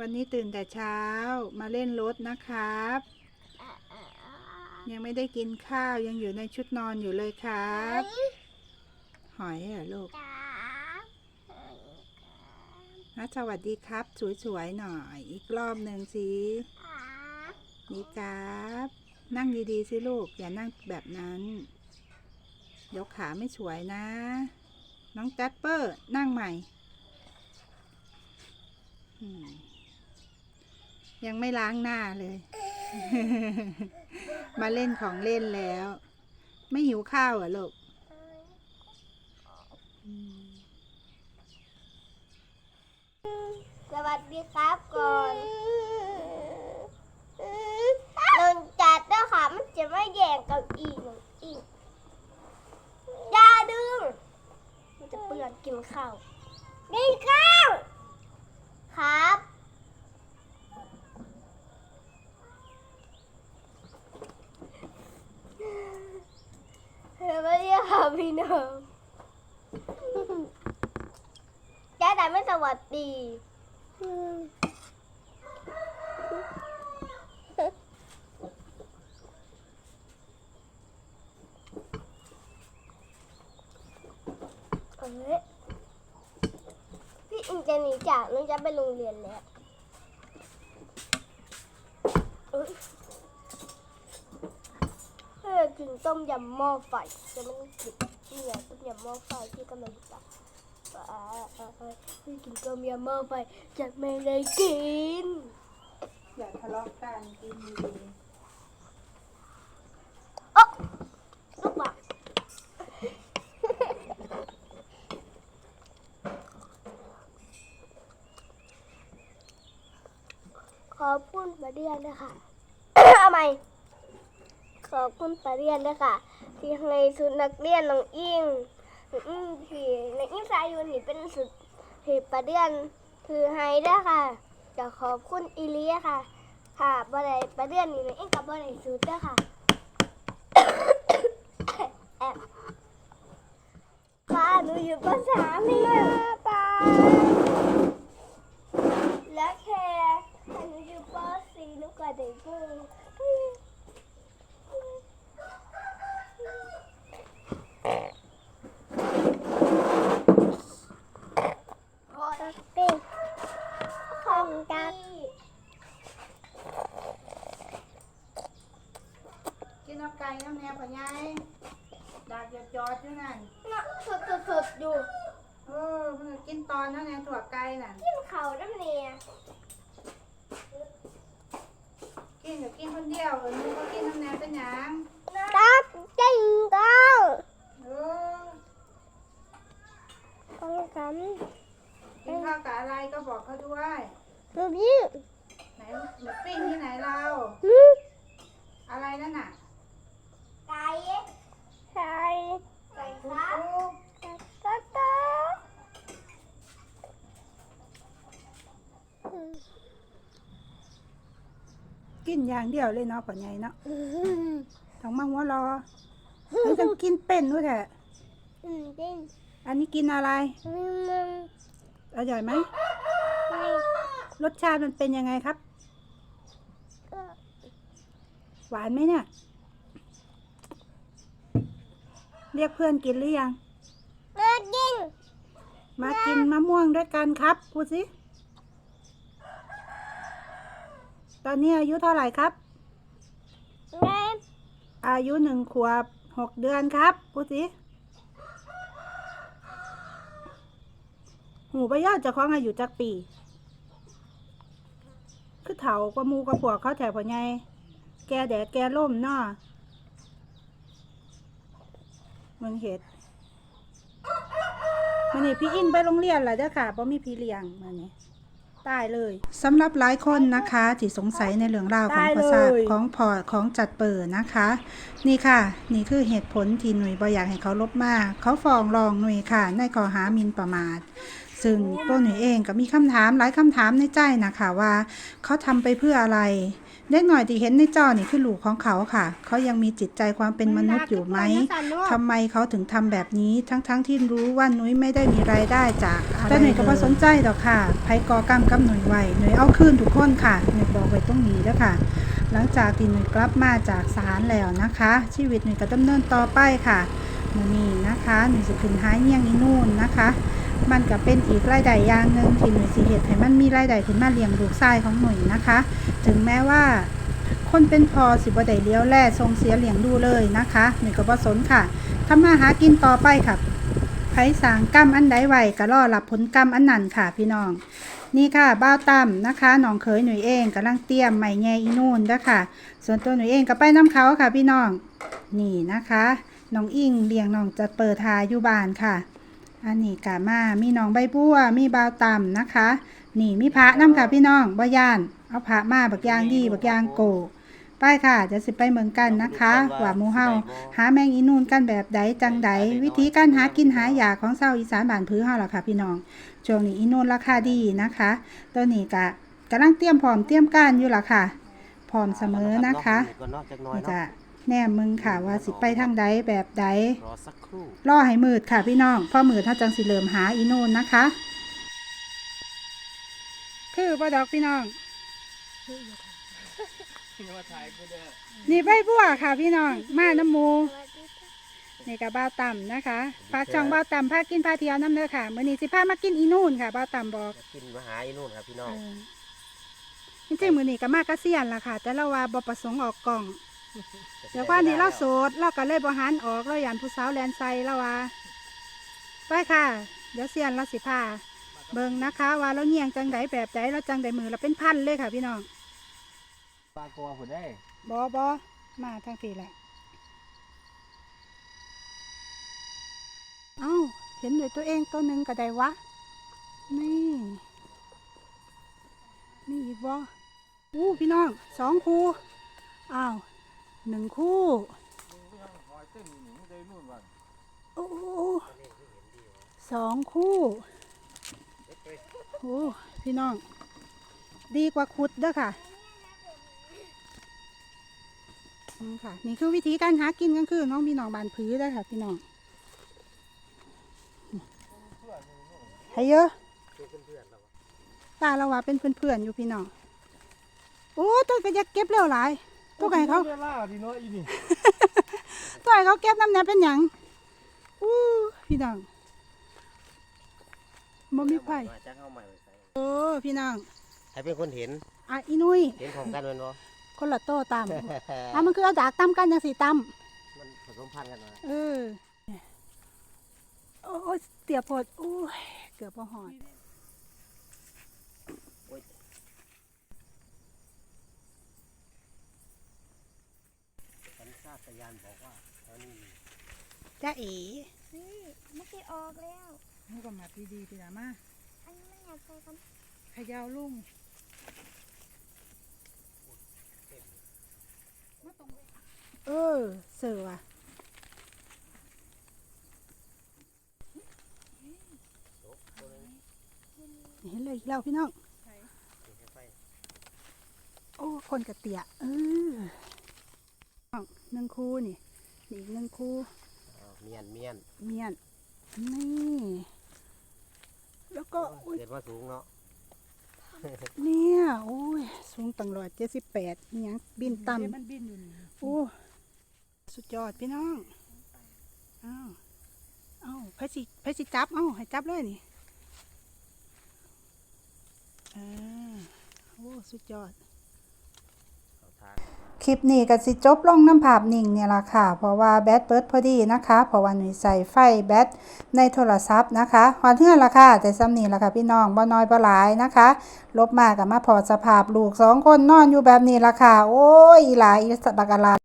วันนี้ตื่นแต่เช้ามาเล่นรถนะครับ ยังไม่ได้กินข้าวยังอยู่ในชุดนอนอยู่เลยครับ หอยเหรอลูกนะสวัสดีครับ สวยๆหน่อย อีกรอบหนึ่งสินี่ครับ นั่งดีๆสิลูก อย่านั่งแบบนั้นยกขาไม่สวยนะ น้องแจ็ปเปอร์นั่งใหม่ ยังไม่ล้างหน้าเลย มาเล่นของเล่นแล้ว ไม่หิวข้าวเหรอลูกสวัสดีครับก่อนลงจัดด้วยค่ะมันจะไม่แย่งกับอีกอีกอย่าดึง มันจะเปื้อนกินข้าวกินข้าว ครับ เฮ้ยไม่ได้ค่ะพี่น้องแจ๊แต่ไม่สวัสดีเอ้ย พี่อิงจะหนีจากน้องจะไปโรงเรียนแล้วเอ้ยเฮ้ยกินต้มยำหม้อไฟจะมันกินนี่ไงต้มยำหม้อไฟที่กำลังตักอ่าอ่าอ่าพี่กินต้มยำหม้อไฟจะไม่ได้กิน อย่าทะเลาะกันกินดี โอ๊ะลูกบอล ขอบคุณปาเรียนนะคะเอาใหม่ขอบคุณปาเรียนนะคะที่ให้สุดนักเรียนน้องอิงน้องอิงที่ในอิงสายอยูนี่เป็นสุดที่ปาเรียนคือให้ด้วยค่ะจะขอบคุณอีเลียค่ะ ค่ะบ่ได้ปาเรียนนี่น้องอิงกับบ่ได้สุดด้วยค่ะแอบป้าหนูอยู่ภาษามีป้าและแค่ให้หนูอยู่ปสี่หนูก็ได้พูดปิ้งของจัก กินเอาไก่น้ำแนวปะยายดากจอดๆอยู่นั่น น่ะ สดสดๆอยู่เออเพิ่งกินตอนนั้นแนวถั่วไก่น่ะ กินเขาน้ำเนี่ยกินกับกินคนเดียวเออหนูก็กินน้ำแนวเป็นหยังตักจริงก้าวเออของกันกินข้าวกับอะไรก็บอกเขาด้วยรูปนี้ไหนหมูปิ้งที่ไหนเราหืมอะไรนั่นน่ะไก่ไก่ไก่ครับ โอ้ ตักตัก กินอย่างเดียวเลยเนาะปะยายเนาะต้องมาหัวรอเฮ้ยต้องกินเป็นด้วยแหละอืมจริงอันนี้กินอะไรอืมอร่อยไหมไม่รสชาติมันเป็นยังไงครับก็หวานไหมเนี่ย เรียกเพื่อนกินหรือยัง มากิน มากินมะม่วงด้วยกันครับพูดสิ ต อนนี้อายุเท่าไหร่ครับแม่อายุหนึ่งขวบหกเดือนครับพูดสิ หูปะยอดเจะคล้าของอายุจักปี คือเถากว่าหมูกว่าพวกเขาแถวพอไงแกแดดแกล่มเนาะเมืองเห็ดมันนี่พี่อินไปโรงเรียนแล้วเด้อค่ะเพราะมีพี่เลี้ยงมันนี่ ตายเลยสำหรับหลายคนนะคะที่สงสัยในเรื่องราวของตายภาษาเลยของพอของจัดเปิดนะคะ นี่ค่ะ นี่คือเหตุผลที่หน่วยบ่อยากให้เขาลบมาก เขาฟ้องร้องหน่วยค่ะในข้อหาหมินประมาท ซึ่งตัวหนูเองก็มีคำถามหลายคำถามในใจนะคะว่า เขาทำไปเพื่ออะไรเด็กหน่อยที่เห็นในจอนี่คือลูกของเขาค่ะ เขายังมีจิตใจความเป็นมนุษย์อยู่ไหมทำไมเขาถึงทำแบบนี้ทั้งๆทที่รู้ว่านุ้ยไม่ได้มีรายได้จากอะไรแต่หนุ่ยก็บ่สนใจดอกค่ะไผกอกรรมกับหนุ่ยไว้หนุ่ยเอาคืนทุกคนค่ะหนุ่ยบอกไว้ตรงนี้แล้วค่ะ หลังจากที่หนุ่ยกลับมาจากศาลแล้วนะคะ ชีวิตหนุ่ยก็ดำเนินต่อไปค่ะมื้อนี้นะคะหนุ่ยสิขึ้นหาเงี้ยงอีนู่นนะคะ มันก็เป็นอีกรายได้อย่างหนึ่งที่หนุ่ยสิเฮ็ดให้มันมีรายได้ขึ้นมาเลี้ยงลูกชายของหนุ่ยนะคะ ถึงแม้ว่า คนเป็นพอสิบได้เลี้ยวแล่ทรงเสียเลี้ยงดูเลยนะคะหนุ่ยก็บ่สนค่ะทำมาหากินต่อไปค่ะไผสางกรรมอันใดไหวก็รอรับผลกรรมอันนั้นค่ะพี่น้องนี่ค่ะบ้าตั้มนะคะน้องเคยหนุ่ยเองกำลังเตรียมใหม่แง่อีนู่นด้อค่ะ ส่วนตัวหนุ่ยเองก็ไปน้ำเขาค่ะพี่น้อง นี่นะคะ น้องอิงเลี้ยงน้องจะเปิดทาอยู่บ้านค่ะ อันนี้กะมามีน้องใบบัวมีบ้าวตั้มนะคะ นี่มีพระน้ำค่ะพี่น้องบ่ย่านเอาพระมาบักอยางดีบักอยางโกไปค่ะจะสิไปเมืองกันนะคะว่าหมูเฮาหาแมงอีนูนกันแบบใดจังใดวิธีการหากินหายากของชาวอีสานบ้านพื้นเฮาล่ะค่ะพี่น้องช่วงนี้อีนูนราคาดีนะคะ ตัวนี้ก็กำลังเตรียมพร้อมเตรียมการอยู่ล่ะค่ะพร้อมเสมอนะคะก็นอกจากน้อยนี่เนาะจะ แนมมึงค่ะว่าสิไปทางใดแบบใดรอสักครู่รอให้มืดค่ะพี่น้องพอมืดเฮาจังสิเริ่มหาอีนูนนะคะ คือบ่ดอกพี่น้องนี่ใบบัวค่ะพี่น้อง มาน้ำหมู นี่กับบ้าวต่ำนะคะฝากช่องบ้าวต่ำพากินพาเที่ยวน้ำเด้อค่ะมื้อนี้สิพามากินอีนู่นค่ะบ้าวต่ำบอกกินมาหาอีนู่นครับพี่น้อง เออจริงๆมื้อนี้ก็มากระเซียนล่ะค่ะ แต่เราว่าบ่ประสงค์ออกกล่อง เดี๋ยวว่านี่เราโสดเราก็เลยบ่หันออกเราหยันผู้สาวแลนไซเราว่าไปค่ะ เดี๋ยวเซียนเราสิพาเบิ่งนะคะ ว่าเราเงียงจังไดแบบใดเราจังไดมือเราเป็นพันเลยค่ะ พี่น้องปลากัวผมได้บอบอมาทางทีแหละเอ้าเห็นด้วยตัวเองตัวหนึ่งก็ได้วะ นี่นี่อีกบ่อู้พี่น้องสองคู่อ้าว หนึ่งคู่โอ้โหสองคู่โอ้พี่น้อง ดีกว่าขุดเด้อค่ะอืมค่ะ นี่คือวิธีการหากินกลางคืนน้องพี่น้องบานพื้นได้อค่ะ พี่น้องให้เยอะตาเราว่าเป็นเพื่อนๆอยู่พี่น้อง โอ้ตัวก็อยกเก็บเร็วหลาย ตัวไก่เขาเวลาดีเนาะอีนี่ตัวไก่เขาเก็บน้ำเนี่ยเป็นหยังอู้พี่น้องบ่มีไผมาจากเอาใหม่ไปใส่โอ้พี่น้องให้เป็นคนเห็นอะอีนุ้ยเห็นพร้อมกันแมันบ่คนละโตตามอะมันคือเอาดากตำกันจังสีตำมันผสมพันธุ์กันมาเออโอ้ยเตียบพดโอ้ยเกือบพอหอด สัญชา ตญาณบอกว่าตอนนี้มีจ้าเอ๋นี่ไม่ใช่ออกแล้ว นี่ก็มาดีๆพี่ละมาอันนี้ไม่อยากใส่กันขยาวลุงเออเสือว่ะเห็นเลยอีกแล้วพี่น้องเห็นไฟโอ้ คนกระเตียเออน้อง หนึ่งคู่นี่นี่อีกหนึ่งคู่อ้าวเมียนเมียนเมียนนี่แล้วก็อุ๊ยเกิดว่าสูงเนาะเนี่ยโอ้ยสูงตั้งร้อยเจ็ดสิบแปดเนี่ยบินต่ำมันบินอยู่โอ้สุดยอดพี่น้องอ้าวเอ้าไผสิไผสิจับเอ้าให้จับเลยนี่อ่าโอ้สุดยอดเขาทางค ลิปนี้ก็สิจบลงน้ำภาพนิ่งเนี่ยล่ะค่ะ เพราะว่าแบตเบิดพอดีนะคะ เพราะว่าหนุ่ยใส่ไฟแบตในโทรศัพท์นะคะหอนเทือนล่ะค่ะ แต่ซ้ำนี่ล่ะค่ะพี่น้องบ่น้อยบ่หลายนะคะ ลบมากับมาพอสภาพลูกสองคนนอนอยู่แบบนี้ล่ะค่ะ โอ้ยอีหลาอีสะบักอะลา